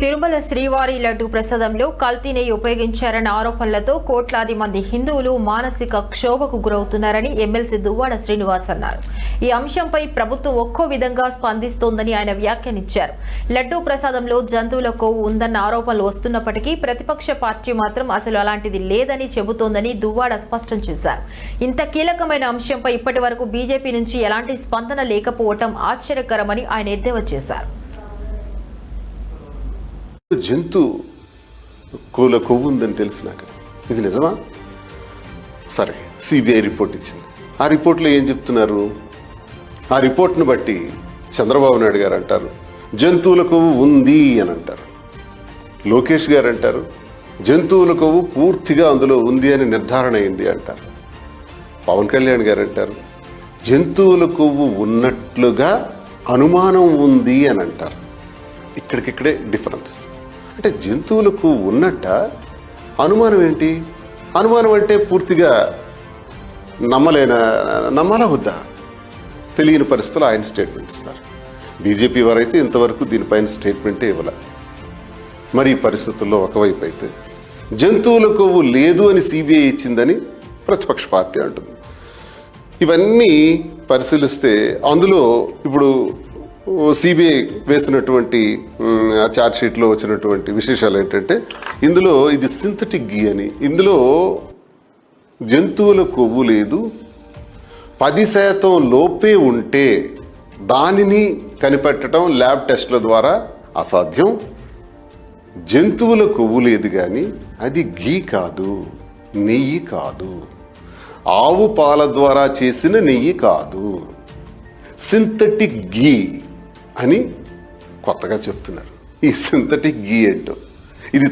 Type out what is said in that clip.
తిరుమల శ్రీవారి లడ్డు ప్రసాదంలో కల్తీ నెయ్యి ఉపయోగించారన్న ఆరోపణలతో కోట్లాది మంది హిందువులు మానసిక క్షోభకు గురవుతున్నారని ఎమ్మెల్సీ దువ్వాడ శ్రీనివాస్ అన్నారు. ఈ అంశంపై ప్రభుత్వం ఒక్కో విధంగా స్పందిస్తోందని ఆయన వ్యాఖ్యానించారు. లడ్డూ ప్రసాదంలో జంతువుల కొవ్వు ఉందన్న ఆరోపణలు వస్తున్నప్పటికీ ప్రతిపక్ష పార్టీ మాత్రం అసలు అలాంటిది లేదని చెబుతోందని దువ్వాడ స్పష్టం చేశారు. ఇంత కీలకమైన అంశంపై ఇప్పటి వరకు బీజేపీ నుంచి ఎలాంటి స్పందన లేకపోవటం ఆశ్చర్యకరమని ఆయన ఎద్దేవా చేశారు. జంతు కోల కొవ్వు ఉందని తెలుసు నాకు. ఇది నిజమా? సరే సిబిఐ రిపోర్ట్ ఇచ్చింది. ఆ రిపోర్ట్లో ఏం చెప్తున్నారు? ఆ రిపోర్ట్ను బట్టి చంద్రబాబు నాయుడు గారు అంటారు జంతువుల కొవ్వు ఉంది అని అంటారు. లోకేష్ గారు అంటారు జంతువుల కొవ్వు పూర్తిగా అందులో ఉంది అని నిర్ధారణ అయింది అంటారు. పవన్ కళ్యాణ్ గారు అంటారు జంతువుల కొవ్వు ఉన్నట్లుగా అనుమానం ఉంది అని అంటారు. ఇక్కడికిక్కడే డిఫరెన్స్ అంటే జంతువులకు ఉన్నట్ట అనుమానం ఏంటి? అనుమానం అంటే పూర్తిగా నమ్మలేన నమ్మాలా వద్దా? తెలియని పరిస్థితుల్లో ఆయన స్టేట్మెంట్ ఇస్తారు. బీజేపీ వారైతే ఇంతవరకు దీనిపైన స్టేట్మెంటే ఇవ్వలే. మరి ఈ పరిస్థితుల్లో ఒకవైపు అయితే జంతువుల కొవ్వు లేదు అని సిబిఐ ఇచ్చిందని ప్రతిపక్ష పార్టీ అంటుంది. ఇవన్నీ పరిశీలిస్తే అందులో ఇప్పుడు సిబిఐ వేసినటువంటి మ్, ఛార్జ్ షీట్లో వచ్చినటువంటి విశేషాలు ఏంటంటే ఇందులో ఇది సింథటిక్ గీ అని. ఇందులో జంతువుల కొవ్వు లేదు. పది శాతం లోపే ఉంటే దానిని కనిపెట్టడం ల్యాబ్ టెస్ట్ల ద్వారా అసాధ్యం. జంతువుల కొవ్వు లేదు కానీ అది ఘీ కాదు నెయ్యి కాదు. ఆవు పాల ద్వారా చేసిన నెయ్యి కాదు. సింథటిక్ గీ అని కొత్తగా చెప్తున్నారు. ఈ సింథటిక్ గీ ఏంటో. ఇది